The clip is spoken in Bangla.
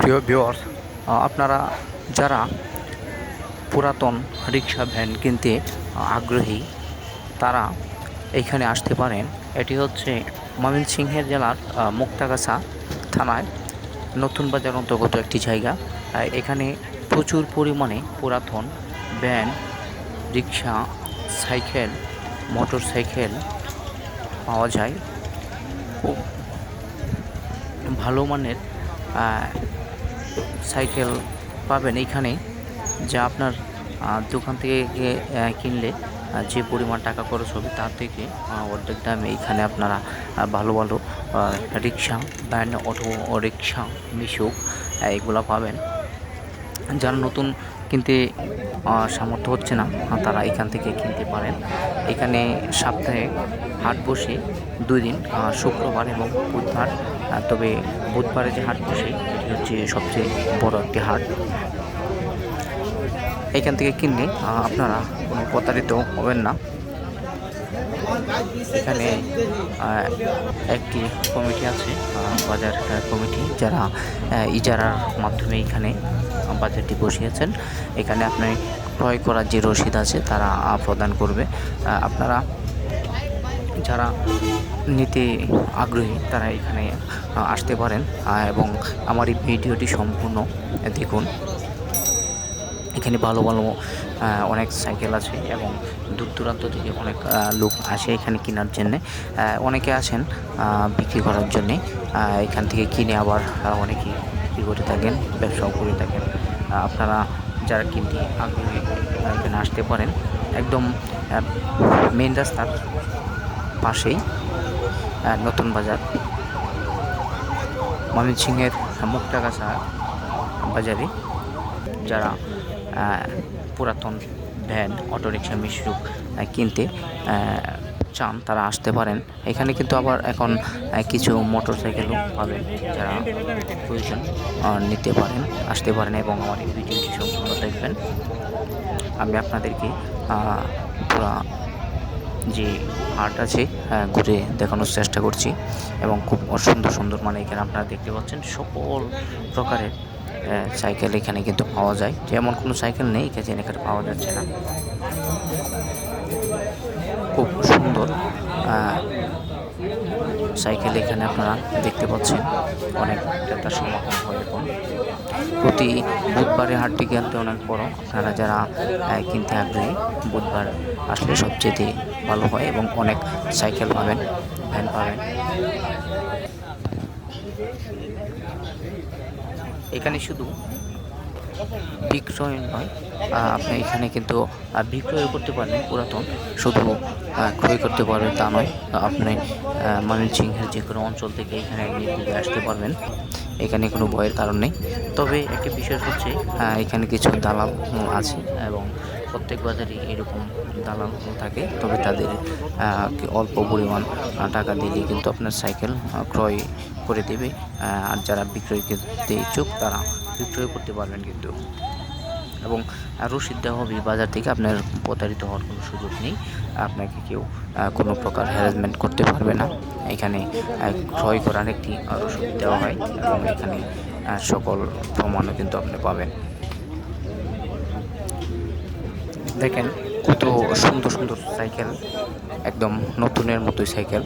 প্রিয় ভিউয়ার্স আপনারা যারা পুরাতন রিক্সা ভ্যান কিনতে আগ্রহী, তারা এইখানে আসতে পারেন। এটি হচ্ছে ময়মনসিংহের জেলার মুক্তাগাছা থানায় নতুন বাজার অন্তর্গত একটি জায়গা। এখানে প্রচুর পরিমাণে পুরাতন ভ্যান, রিক্সা, সাইকেল, মোটর সাইকেল পাওয়া যায়। ভালো মানের সাইকেল পাবেন এইখানে, যা আপনার দোকান থেকে কিনলে যে পরিমাণ টাকা খরচ হবে তার থেকে অর্ধেক দামে এইখানে আপনারা ভালো ভালো রিক্সা ভ্যান, অটো রিক্সা মিশুক এগুলো পাবেন। যারা নতুন কিনতে সামর্থ্য হচ্ছে না তারা এখান থেকে কিনতে পারেন। এখানে সপ্তাহে হাট বসে দুই দিন শুক্রবার এবং বুধবার তবে বুধবারে যে হাট বসে এটি হচ্ছে সবচেয়ে বড় একটি হাট। এখান থেকে কিনলে আপনারা কোনো প্রতারিত হবেন না। এখানে একটি কমিটি আছে বাজার কমিটি, যারা ইজারার মাধ্যমে এখানে বাজারটি বসিয়েছেন। এখানে আপনি ক্রয় করার যে রসিদ আছে, তারা প্রদান করবে। আপনারা যারা নিতে আগ্রহী তারা এখানে আসতে পারেন এবং আমার এই ভিডিওটি সম্পূর্ণ দেখুন। এখানে ভালো ভালো অনেক সাইকেল আছে এবং দূর দূরান্ত থেকে অনেক লোক আসে এখানে কেনার জন্যে। অনেকে আসেন বিক্রি করার জন্যে। এখান থেকে কিনে আবার অনেকে বিক্রি করে থাকেন, ব্যবসাও করে থাকেন। আপনারা যারা কিনতে আগ্রহী এখানে আসতে পারেন। একদম মেন রাস্তার পাশেই নতুন বাজার। ময়মনসিংহের মুক্তাগাছা বাজারে যারা পুরাতন ভ্যান অটোরিকশা মিশুক আহ, কিনতে চান তারা আসতে পারেন। এখানে কিন্তু আবার এখন কিছু মোটর সাইকেলও পাবেন যারা প্রয়োজন নিতে পারেন আসতে পারেন এবং আমার এই ভিডিওটি সম্পূর্ণ দেখবেন। আমি আপনাদেরকে পুরা যে হাট আছে আহ, ঘুরে দেখানোর চেষ্টা করছি এবং খুব সুন্দর সুন্দর মানে এখানে আপনারা দেখতে পাচ্ছেন সকল প্রকারের সাইকেল এখানে কিন্তু পাওয়া যায়। যেমন কোনো সাইকেল নেই এখানে এখানে পাওয়া যাচ্ছে না। খুব সুন্দর আহ, সাইকেল এখানে আপনারা দেখতে পাচ্ছেন। অনেক ক্রেতার সমাগম হয় এখন। প্রতি বুধবারে হাটটি কিনতে অনেক বড়। আপনারা যারা কিনতে আগ্রহী, বুধবার আসলে সবচেয়ে ভালো হয় এবং অনেক সাইকেল পাবেন, ভ্যান পাবেন। এখানে শুধু বিক্রয় নয়। আপনি এখানে কিন্তু বিক্রয় করতে পারবেন পুরাতন। শুধু ক্রয় করতে পারবেন তা নয়। আপনি ময়মনসিংহের যে কোনো অঞ্চল থেকে এখানে নিয়ে আসতে পারবেন। এখানে কোনো ভয়ের কারণ নেই। তবে একটি বিষয় হচ্ছে এখানে কিছু দালাল আছে এবং প্রত্যেক বাজারে এরকম দালাল থাকে, তবে তাদের অল্প পরিমাণ টাকা দিলে কিন্তু আপনার সাইকেল ক্রয় করে দেবে। আর যারা বিক্রয় করতে ইচ্ছুক, তারা বিক্রয় করতে পারবেন কিন্তু। এবং রসিদ দেওয়া হবে বাজার থেকে, আপনার প্রতারিত হওয়ার কোনো সুযোগ নেই। আপনাকে কেউ কোনো প্রকার হ্যারাসমেন্ট করতে পারবে না। এখানে ক্রয় করার একটি রসিদ দেওয়া হয় এবং এখানে সকল প্রমাণও কিন্তু আপনি পাবেন। দেখেন কত সুন্দর সুন্দর সাইকেল একদম নতুনের মতোই সাইকেল